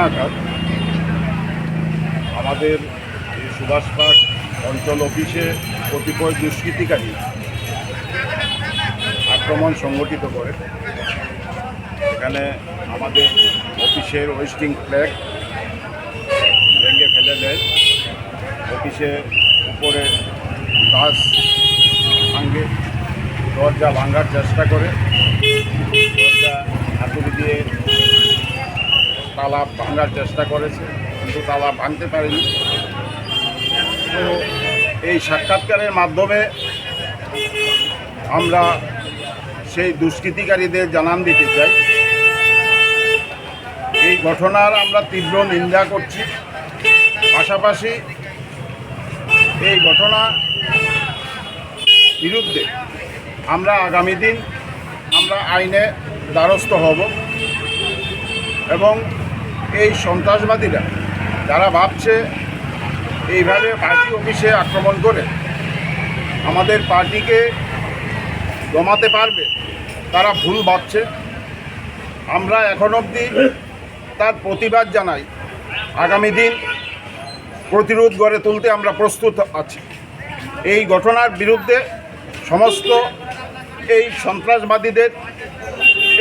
নাগাদ আমাদের এই সুভাষপাট অঞ্চল অফিসে কতিপয় দুষ্কৃতিকারী আক্রমণ সংগঠিত করে। এখানে আমাদের অফিসের ওয়েস্টিং ফ্ল্যাগ ভেঙে ফেলে দেয়। অফিসে উপরে গাছ ভাঙে, দরজা ভাঙার চেষ্টা করে। হাতুড়ি দিয়ে তালা ভাঙার চেষ্টা করেছে, কিন্তু তালা ভাঙতে পারেনি। তো এই সাক্ষাৎকারের মাধ্যমে আমরা সেই দুষ্কৃতিকারীদের জানান দিতে চাই। এই ঘটনার আমরা তীব্র নিন্দা করছি। পাশাপাশি এই ঘটনা বিরুদ্ধে আমরা আগামী দিন আমরা আইনে দ্বারস্থ হব। এবং এই সন্ত্রাসবাদীরা যারা ভাবছে এইভাবে পার্টি অফিসে আক্রমণ করে আমাদের পার্টিকে দমাতে পারবে, তারা ভুল ভাবছে। আমরা এখন অবধি তার প্রতিবাদ জানাই। আগামী দিন প্রতিরোধ গড়ে তুলতে আমরা প্রস্তুত আছি। এই ঘটনার বিরুদ্ধে সমস্ত এই সন্ত্রাসবাদীদের,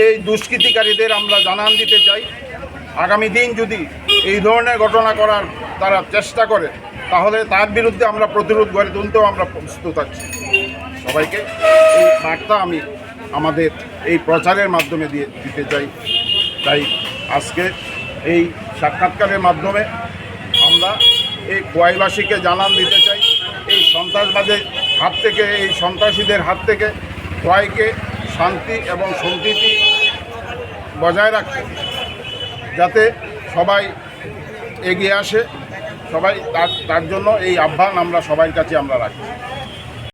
এই দুষ্কৃতিকারীদের আমরা জানান দিতে চাই। আগামী দিন যদি এই ধরনের ঘটনা করার তারা চেষ্টা করে, তাহলে তার বিরুদ্ধে আমরা প্রতিরোধ গড়ে তুলতেও আমরা প্রস্তুত আছি। সবাইকে এই বার্তা আমি আমাদের এই প্রচারের মাধ্যমে দিয়ে দিতে চাই। তাই আজকে এই সাক্ষাৎকারের মাধ্যমে আমরা এই কোয়াইবাসীকে জানান দিতে চাই। এই সন্ত্রাসবাদের হাত থেকে, এই সন্ত্রাসীদের হাত থেকে কোয়াইকে শান্তি এবং সম্প্রীতি বজায় রাখতে যাতে সবাই এগিয়ে আসে, সবাই তার তার জন্য এই আহ্বান আমরা সবাই কাছে আমরা রাখি।